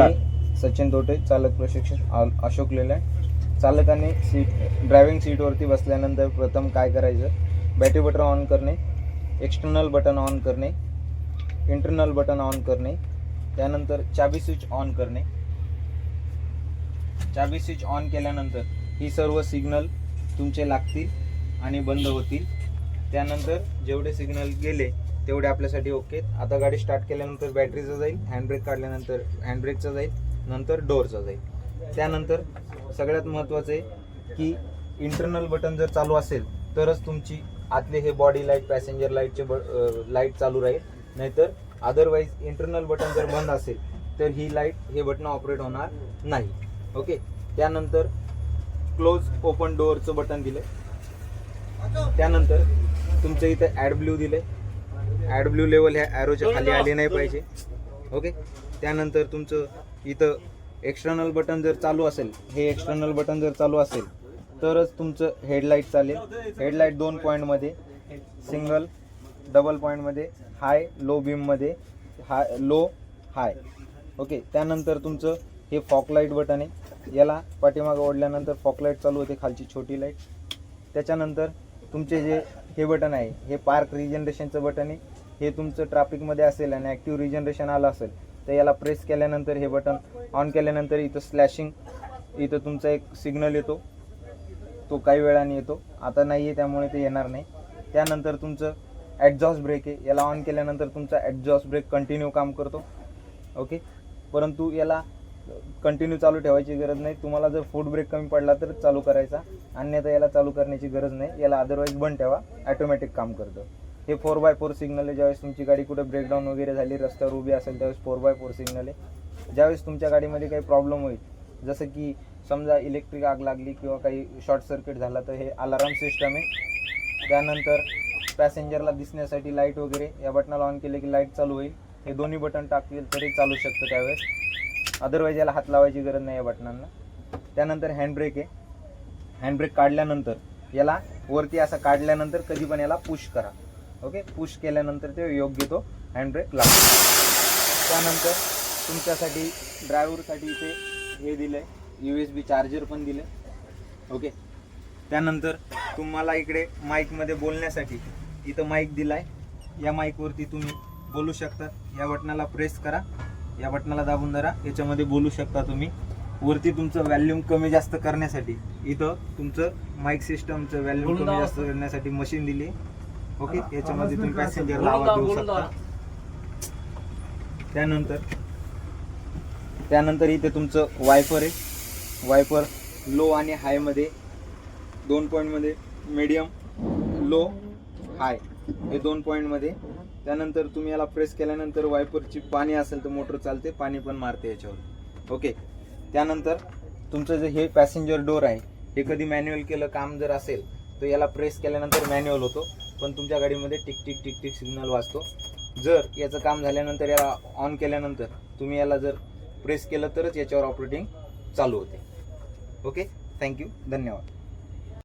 सचिन तोटे चालक प्रशिक्षक अशोक लेलँड चालकाने सीट ड्रायव्हिंग सीटवरती बसल्यानंतर प्रथम काय करायचं? बॅटरी बटन ऑन करणे एक्सटर्नल बटन ऑन करणे इंटरनल बटन ऑन करणे त्यानंतर चाबी स्विच ऑन करणे. चाबी स्विच ऑन केल्यानंतर ही सर्व सिग्नल तुमचे लागतील आणि बंद होतील. त्यानंतर जेवढे सिग्नल गेले तेवढे आपल्यासाठी ओके आता गाडी स्टार्ट केल्यानंतर बॅटरीचा जाईल हँडब्रेक काढल्यानंतर हँडब्रेकचा जाईल नंतर डोअरचा जाईल. त्यानंतर सगळ्यात महत्त्वाचं आहे की इंटरनल बटन जर चालू असेल तरच तुमची आतले हे बॉडी लाइट पॅसेंजर लाईटचे ब लाइट चालू राहील. नाहीतर अदरवाईज इंटरनल बटन जर बंद असेल तर ही लाइट हे बटन ऑपरेट होणार नाही. ओके त्यानंतर क्लोज ओपन डोअरचं बटन दिलं त्यानंतर तुमचं इथं ॲड ब्ल्यू दिले ॲड ब्ल्यू लेवल ह्या ॲरोच्या खाली आली नाही पाहिजे. ओके त्यानंतर तुमचं इथं एक्सटर्नल बटन जर चालू असेल हे एक्सटर्नल बटन जर चालू असेल तरच तुमचं हेडलाईट चालेल. हेडलाईट दोन पॉईंटमध्ये सिंगल डबल पॉईंटमध्ये हाय लो बीममध्ये हाय लो हाय ओके त्यानंतर तुमचं हे फॉक लाइट बटन आहे. याला पाठीमागं ओढल्यानंतर फॉकलाईट चालू होते खालची छोटी लाइट त्याच्यानंतर तुमचे जे हे बटन आहे हे पार्क रिजनरेशनचं बटन आहे हे तुमचं ट्रॅफिकमध्ये असेल आणि ॲक्टिव्ह रिजनरेशन आलं असेल तर याला प्रेस केल्यानंतर हे बटन ऑन केल्यानंतर इथं स्लॅशिंग इथं तुमचा एक सिग्नल येतो. तो काही वेळाने येतो. आता नाही आहे त्यामुळे ते येणार नाही. त्यानंतर तुमचं ॲडजॉस्ट ब्रेक आहे. याला ऑन केल्यानंतर तुमचा ॲडजॉस्ट ब्रेक कंटिन्यू काम करतो. ओके परंतु याला कंटिन्यू चालू ठेवायची गरज नाही. तुम्हाला जर फूड ब्रेक कमी पडला तर चालू करायचा. अन्यथा याला चालू करण्याची गरज नाही. याला अदरवाईज बंद ठेवा. ॲटोमॅटिक काम करतं. हे फोर बाय फोर सिग्नल आहे. ज्यावेळेस तुमची गाडी कुठे ब्रेकडाऊन वगैरे झाली रस्त्यावर उभी असेल त्यावेळेस फोर बाय फोर सिग्नल आहे. ज्यावेळेस तुमच्या गाडीमध्ये काही प्रॉब्लेम होईल जसं की समजा इलेक्ट्रिक आग लागली किंवा काही शॉर्ट सर्किट झाला तर हे अलाराम सिस्टम आहे. त्यानंतर पॅसेंजरला दिसण्यासाठी लाइट वगैरे या बटनाला ऑन केले की लाइट चालू होईल. हे दोन्ही बटन टाकतील तरी चालू शकतं त्यावेळेस. अदरवाईज याला हात लावायची गरज नाही या बटनांना त्यानंतर हँडब्रेक आहे. हँडब्रेक काढल्यानंतर याला वरती असं काढल्यानंतर कधी पण याला पुश करा. ओके पुश केल्यानंतर ते योग्य तो हँडब्रेक लागतो त्यानंतर तुमच्यासाठी ड्रायव्हरसाठी इथे हे दिलं आहे यू एस बी चार्जर पण दिले ओके त्यानंतर तुम्हाला इकडे माईकमध्ये बोलण्यासाठी इथं माईक दिला आहे या माईकवरती तुम्ही बोलू शकता. या बटनाला प्रेस करा. या बटनाला दाबून धरा. याच्यामध्ये बोलू शकता तुम्ही. वरती तुमचं व्हॅल्यूम कमी जास्त करण्यासाठी इथं तुमचं माईक सिस्टमचं व्हॅल्यूम कमी जास्त करण्यासाठी मशीन दिली. ओके याच्यामध्ये तुम्ही पॅसेंजरला आवाज देऊ शकता. त्यानंतर त्यानंतर इथे तुमचं वायपर आहे. वायपर लो आणि हायमध्ये दोन पॉईंटमध्ये मीडियम लो हाय हे दोन पॉईंटमध्ये त्यानंतर तुम्ही याला प्रेस केल्यानंतर वायपरची पाणी असेल तर मोटर चालते पाणी पण मारते याच्यावर. ओके त्यानंतर तुमचं जे हे पॅसेंजर डोर आहे हे कधी मॅन्युअल केलं काम जर असेल तर याला प्रेस केल्यानंतर मॅन्युअल होतो. पण तुमच्या गाडीमध्ये tick tick tick tick signal वाजतो. जर याचं काम झाल्यानंतर याला ऑन केल्यानंतर तुम्ही याला जर प्रेस केलं तरच याच्यावर ऑपरेटिंग चालू होते. ओके थँक्यू धन्यवाद.